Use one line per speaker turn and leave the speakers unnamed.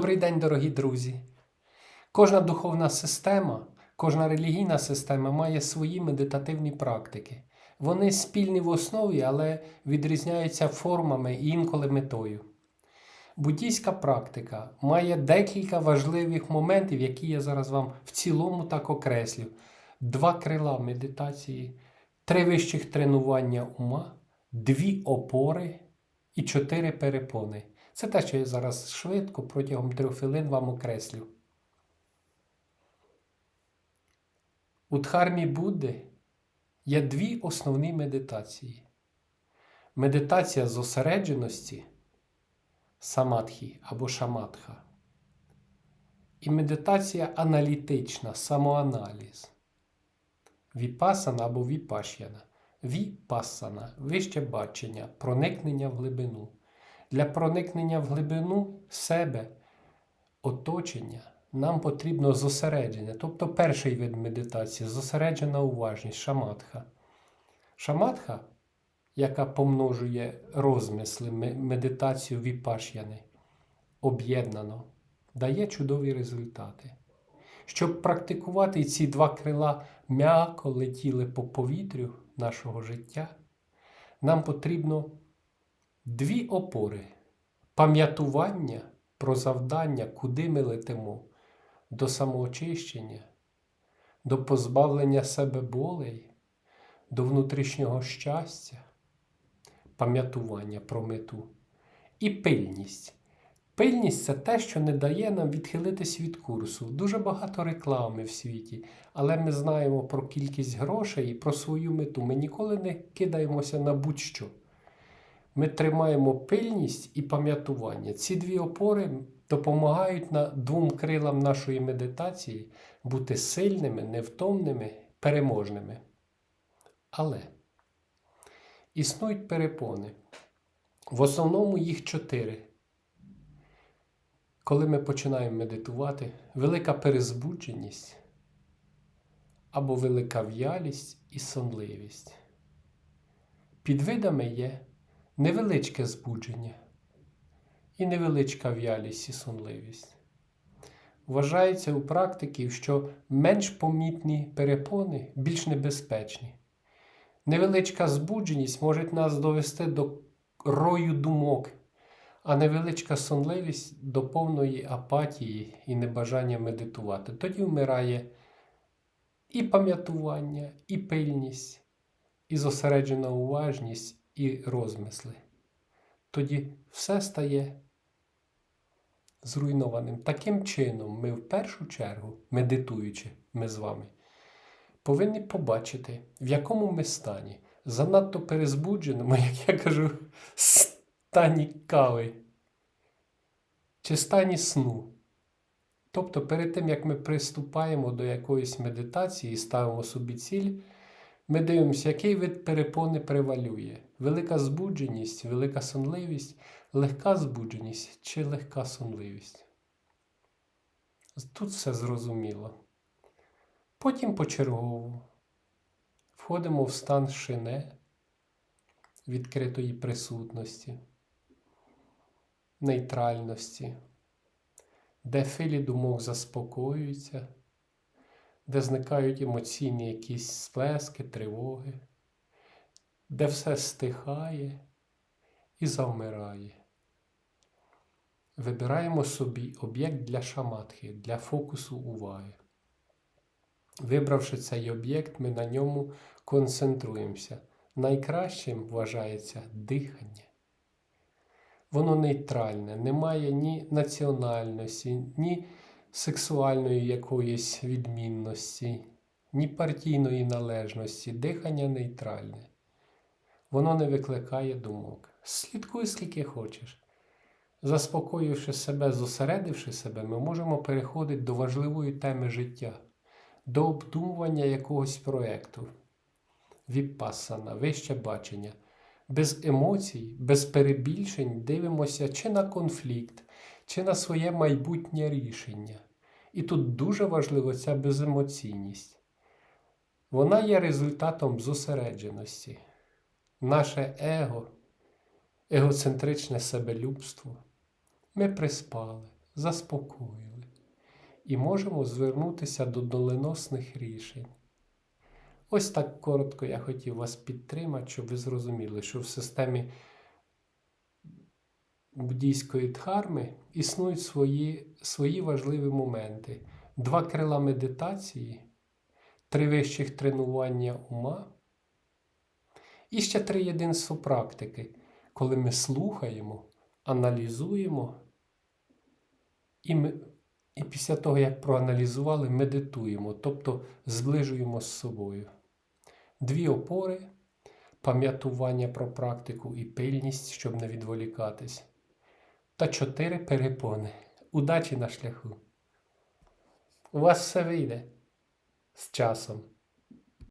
Добрий день, дорогі друзі! Кожна духовна система, кожна релігійна система має свої медитативні практики. Вони спільні в основі, але відрізняються формами і інколи метою. Буддійська практика має декілька важливих моментів, які я зараз вам в цілому так окреслю. Два крила медитації, три вищих тренування ума, дві опори і чотири перепони. Це те, що я зараз швидко протягом трьох хвилин вам окреслю. У Дхармі Будди є дві основні медитації. Медитація зосередженості самадхі або шаматха. І медитація аналітична, самоаналіз. Віпасана або віпаш'яна. Віпасана вище бачення, проникнення в глибину. Для проникнення в глибину себе, оточення, нам потрібно зосередження. Тобто перший вид медитації зосереджена уважність, шаматха. Шаматха, яка помножує розмисли, медитацію віпаш'яни, об'єднано, дає чудові результати. Щоб практикувати ці два крила м'яко летіли по повітрю нашого життя, нам потрібно дві опори пам'ятування про завдання, куди ми летимо, до самоочищення, до позбавлення себе болей, до внутрішнього щастя, пам'ятування про мету і пильність. Пильність це те, що не дає нам відхилитись від курсу. Дуже багато реклами в світі, але ми знаємо про кількість грошей і про свою мету. Ми ніколи не кидаємося на будь-що. Ми тримаємо пильність і пам'ятування. Ці дві опори допомагають на двом крилам нашої медитації бути сильними, невтомними, переможними. Але існують перепони. В основному їх чотири. Коли ми починаємо медитувати, велика перезбудженість або велика в'ялість і сонливість. Під видами є невеличке збудження і невеличка в'ялість і сонливість. Вважається у практиків, що менш помітні перепони більш небезпечні. Невеличка збудженість може нас довести до рою думок, а невеличка сонливість до повної апатії і небажання медитувати. Тоді вмирає і пам'ятування, і пильність, і зосереджена уважність, і розмисли. Тоді все стає зруйнованим. Таким чином, ми в першу чергу, медитуючи, ми з вами, повинні побачити, в якому ми стані. Занадто перезбудженому, як я кажу, стані кави чи стані сну. Тобто, перед тим, як ми приступаємо до якоїсь медитації і ставимо собі ціль, ми дивимося, який вид перепони превалює. Велика збудженість, велика сонливість, легка збудженість чи легка сонливість. Тут все зрозуміло. Потім почергово входимо в стан шине відкритої присутності, нейтральності, де хвилі думок заспокоюються, де зникають емоційні якісь сплески, тривоги, де все стихає і завмирає. Вибираємо собі об'єкт для шаматхи, для фокусу уваги. Вибравши цей об'єкт, ми на ньому концентруємося. Найкращим вважається дихання. Воно нейтральне, немає ні національності, ні сексуальної якоїсь відмінності, ні партійної належності. Дихання нейтральне. Воно не викликає думок. Слідкуй, скільки хочеш. Заспокоївши себе, зосередивши себе, ми можемо переходити до важливої теми життя, до обдумування якогось проєкту. Віпасана, вище бачення. Без емоцій, без перебільшень дивимося чи на конфлікт, чи на своє майбутнє рішення. І тут дуже важлива ця беземоційність. Вона є результатом зосередженості. Наше его, егоцентричне себелюбство. Ми приспали, заспокоїли і можемо звернутися до доленосних рішень. Ось так коротко я хотів вас підтримати, щоб ви зрозуміли, що в системі буддійської дхарми існують свої, свої важливі моменти. Два крила медитації, три вищих тренування ума і ще три єдинство практики, коли ми слухаємо, аналізуємо і, ми, і після того, як проаналізували, медитуємо, тобто зближуємо з собою. Дві опори, пам'ятування про практику і пильність, щоб не відволікатись. Та чотири перепони. Удачі на шляху. У вас все вийде з часом.